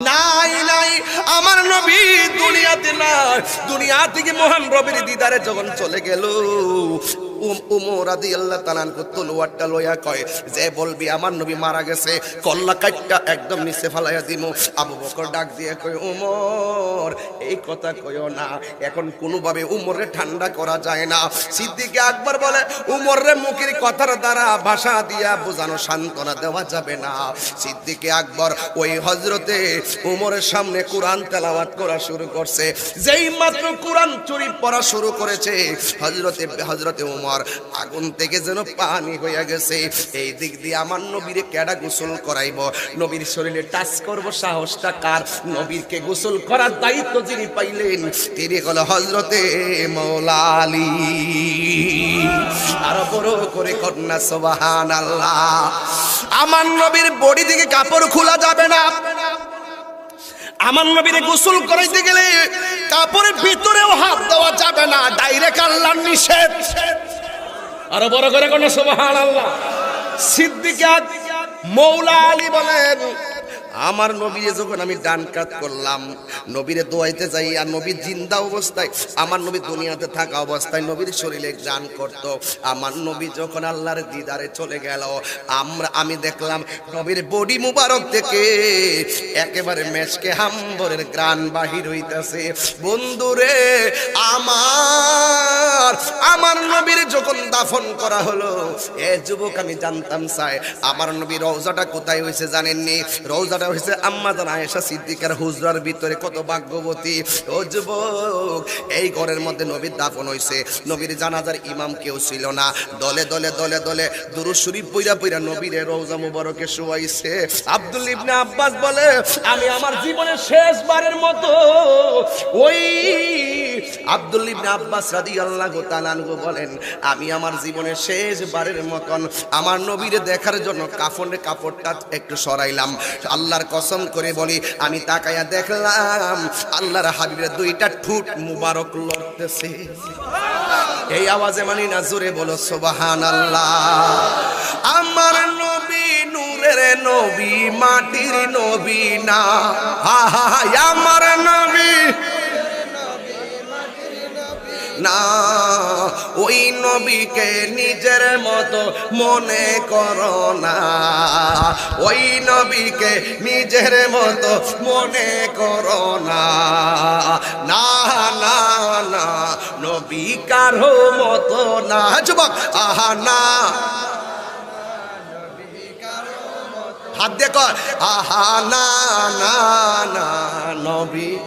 নাই নাই, আমার নবী দুনিয়াতে নাই। দুনিয়া থেকে মহান রবির দিদারে যখন চলে গেল আল্লাহ কয়, যে বলবি আমার নবী মারা গেছে একদম নিচে আবু ডাক দিয়ে উমর, এই কথা না, এখন কোনোভাবে উমরে ঠান্ডা করা যায় না। সিদ্দিকে আকবর বলে উমরে মুখের কথার দ্বারা ভাষা দিয়া বোঝানো সান্ত্বনা দেওয়া যাবে না। সিদ্দিকে আকবর ওই হজরতে উমরের সামনে কোরআন তেলাওয়াত করা শুরু করছে। যেই মাত্র কোরআন চুরি পড়া শুরু করেছে হজরতে হজরতে উমর আগুন থেকে যেন পানি হইয়া গেছে। এই দিক দিয়ে আমার নবীরে কেডা গোসল করাইব? নবীর শরীরে টাচ করব সাহসটা কার? নবীরকে গোসল করার দায়িত্ব যিনি পাইলেন, তিনি হলো হজরতে মৌলা আলী। আরও বড় করে কন্যা সোবাহান আল্লাহ আমার নবীর বডি থেকে কাপড় খোলা যাবে না। আমার নবীরে গোসল করাইতে গেলে কাপড়ের ভিতরেও হাত দেওয়া যাবে না ডাইরেক্ট আল্লাহর নিষেধ। আরও বড় করে কোন সুবহান আল্লাহ সিদ্দিকা মৌলা আলী বলেন আমার নবীরে যখন আমি ডান কাত করলাম, নবীরে দোয়াইতে যাই আর নবী জিন্দা অবস্থায়, আমার নবী দুনিয়াতে থাকা অবস্থায় নবীর শরীরে গান করত। আমার নবী যখন আল্লাহর দিদারে চলে গেল, আমরা আমি দেখলাম নবীর বডি মুবারক থেকে একেবারে মেশকে হাম্বরের গ্রান বাহির হইতাছে। বন্ধুরে, আমার আমার নবীর যখন দাফন করা হলো, এ যুবক আমি জানতাম চাই আমার নবী রওজাটা কোথায় হয়েছে জানেননি? রওজাটা হয়েছে আম্মা জান আয়েশা সিদ্দিকার হুজরার ভিতরে কত ভাগ্যবতী। ও যুবক, এই ঘরের মধ্যে নবীর দাফন হয়েছে। নবীর জানাজার ইমাম কেউ ছিল না। দলে দলে দলে দলে দুরু শরীফ বইরা বইরা নবীর রওজা মুবারকে শুয়াইছে। আব্দুল ইবনে আব্বাস বলে, আমি আমার জীবনের শেষবারের মতো ওই আব্দুল ইবনে আব্বাস রাদিয়াল্লাহু বলেন আমি আমার জীবনের শেষবারের মতন আমার নবীরে দেখার জন্য কাফনের কাপড়টা একটু সরাইলাম। আল্লাহর কসম করে বলি আমি তাকায়া দেখলাম আল্লাহর হাবিবের দুইটা ঠুট মুবারক লড়তেছে। এই আওয়াজে মানি না জোরে বলো সোবাহান আল্লাহ আমার নবী নূরের নবী মাটির নবী না। হা হা, আমার নবী না, ওই নবীকে নিজের মতো মনে করো না। ওই নবীকে নিজের মতো মনে করো না। না না না, নবী কারও মতো না। যুবক, আহা, না। হাত দিয়ে কর। আহা, না না না, নবী